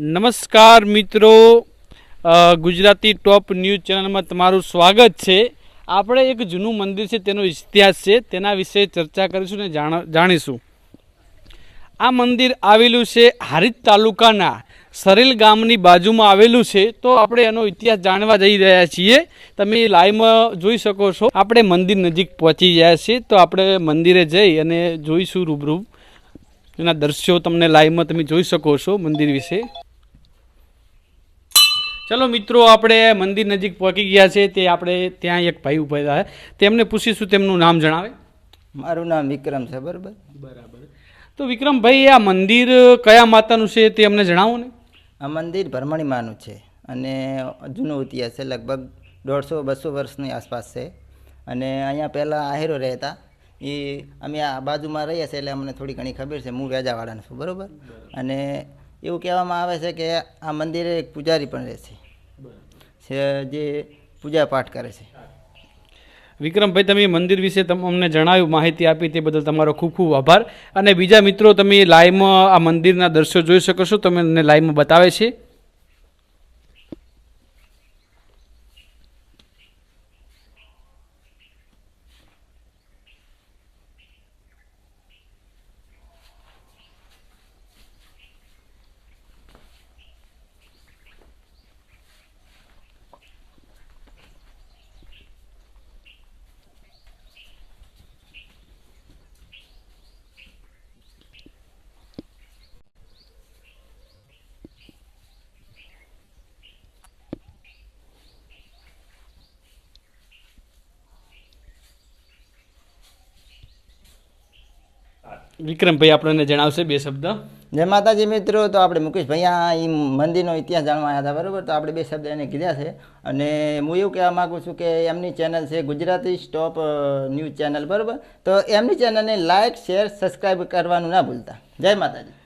નમસ્કાર મિત્રો. ગુજરાતી ટોપ ન્યૂઝ ચેનલમાં તમારું સ્વાગત છે. આપણે એક જૂનું મંદિર છે, તેનો ઇતિહાસ છે, તેના વિશે ચર્ચા કરીશું ને જાણ- જાણીશું. આ મંદિર આવેલું છે હારીજ તાલુકાના સરેલ ગામની બાજુમાં આવેલું છે. તો આપણે એનો ઇતિહાસ જાણવા જઈ રહ્યા છીએ. તમે લાઈવમાં જોઈ શકો છો. આપણે મંદિર નજીક પહોંચી ગયા છીએ, તો આપણે મંદિરે જઈ અને જોઈશું રૂબરૂ. એના દ્રશ્યો તમને લાઈવમાં તમે જોઈ શકો છો મંદિર વિશે. ચલો મિત્રો આપણે મંદિર નજીક પહોંચી ગયા છે તે આપણે ત્યાં એક ભાઈ ઊભા હતા તેમને પૂછીશું તેમનું નામ જણાવે. મારું નામ વિક્રમ છે બરાબર? બરાબર. તો વિક્રમભાઈ આ મંદિર કયા માતાનું છે તે અમને જણાવો ને. આ મંદિર ભરમણી માનું છે અને જૂનો ઇતિહાસ છે લગભગ દોઢસો બસો વર્ષની આસપાસ છે. અને અહીંયા પહેલાં આહેરો રહેતા. એ અમે આ બાજુમાં રહીએ છીએ એટલે અમને થોડી ઘણી ખબર છે હું વેજાવાળાનો છું બરાબર? અને એવું કહેવામાં આવે છે કે આ મંદિરે એક પૂજારી પણ રહે છે, જે પૂજા પાઠ કરે છે. વિક્રમભાઈ, તમે મંદિર વિશે અમને જણાવ્યું, માહિતી આપી, તે બદલ તમારો ખૂબ ખૂબ આભાર. અને બીજા મિત્રો, તમે લાઈવમાં આ મંદિરના દ્રશ્યો જોઈ શકો છો તમે લાઈવમાં બતાવે છે. વિક્રમભાઈ આપણને જણાવશે બે શબ્દ. જય માતાજી મિત્રો, તો આપણે મુકેશભાઈ આ મંદિરનો ઇતિહાસ જાણવા આવ્યા હતા, બરાબર? તો આપણે બે શબ્દ એને કીધા છે. અને હું એવું કહેવા માગું છું કે એમની ચેનલ છે ગુજરાતી સ્ટોપ ન્યૂઝ ચેનલ, બરાબર? તો એમની ચેનલને લાઇક શેર સબસ્ક્રાઈબ કરવાનું ના ભૂલતા. જય માતાજી.